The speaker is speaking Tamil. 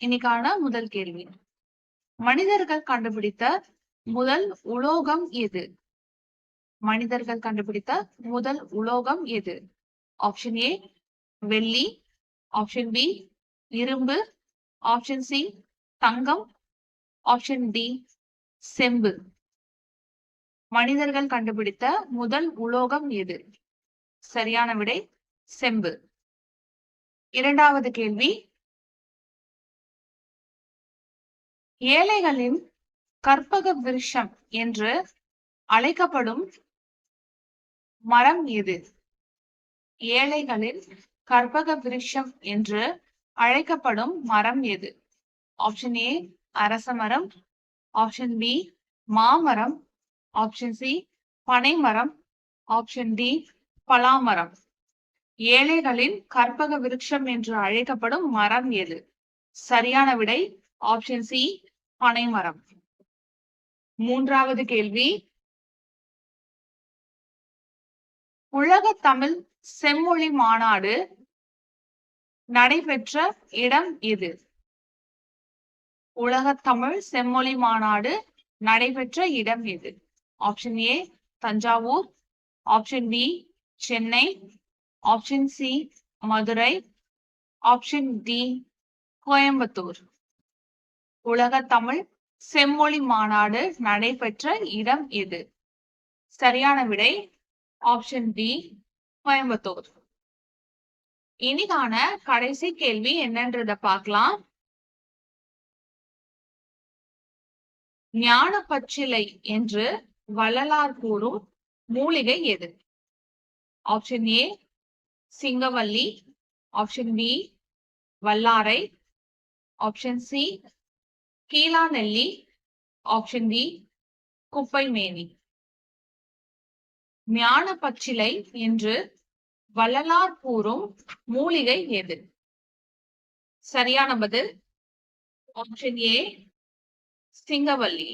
இன்னைக்கான முதல் கேள்வி. மனிதர்கள் கண்டுபிடித்த முதல் உலோகம் எது? மனிதர்கள் கண்டுபிடித்த முதல் உலோகம் எது? ஆப்ஷன் ஏ வெள்ளி. ஆப்ஷன் பி இரும்பு. ஆப்ஷன் சி தங்கம். ஆப்ஷன் டி செம்பு. மனிதர்கள் கண்டுபிடித்த முதல் உலோகம் எது? சரியான விடை செம்பு. இரண்டாவது கேள்வி ஏழைகளின் கற்பக விருஷம் என்று அழைக்கப்படும் மரம் எது ஏழைகளின் கற்பக விருஷம் என்று அழைக்கப்படும் மரம் எது? ஆப்ஷன் ஏ அரச மரம். ஆப்ஷன் பி மாமரம். ஆப்ஷன் சி பனைமரம் ஆப்ஷன் டி பலாமரம். ஏழைகளின் கற்பக விருட்சம் என்று அழைக்கப்படும் மரம் எது? சரியான விடை ஆப்ஷன் சி பனைமரம். மூன்றாவது கேள்வி. உலக தமிழ் செம்மொழி மாநாடு நடைபெற்ற இடம் எது? உலக தமிழ் செம்மொழி மாநாடு நடைபெற்ற இடம் எது? Option A Thanjavur. Option B Chennai. Option C Madurai. Option D Coimbatore. உலக தமிழ் செம்மொழி மாநாடு நடைபெற்ற இடம் எது? சரியான விடை ஆப்ஷன் டி கோயம்புத்தூர். இனிதான கடைசி கேள்வி என்னன்றத பார்க்கலாம். ஞான பச்சிலை என்று வள்ளலார் கூறும் மூலிகை எது? ஆப்ஷன் ஏ சிங்கவல்லி. ஆப்ஷன் பி வல்லாரை. ஆப்ஷன் சி கீழாநெல்லி ஆப்ஷன் டி குப்பைமேனி ஞான பச்சிலை என்று வள்ளலார் கூறும் மூலிகை எது? சரியான பதில் ஆப்ஷன் ஏ சிங்கவல்லி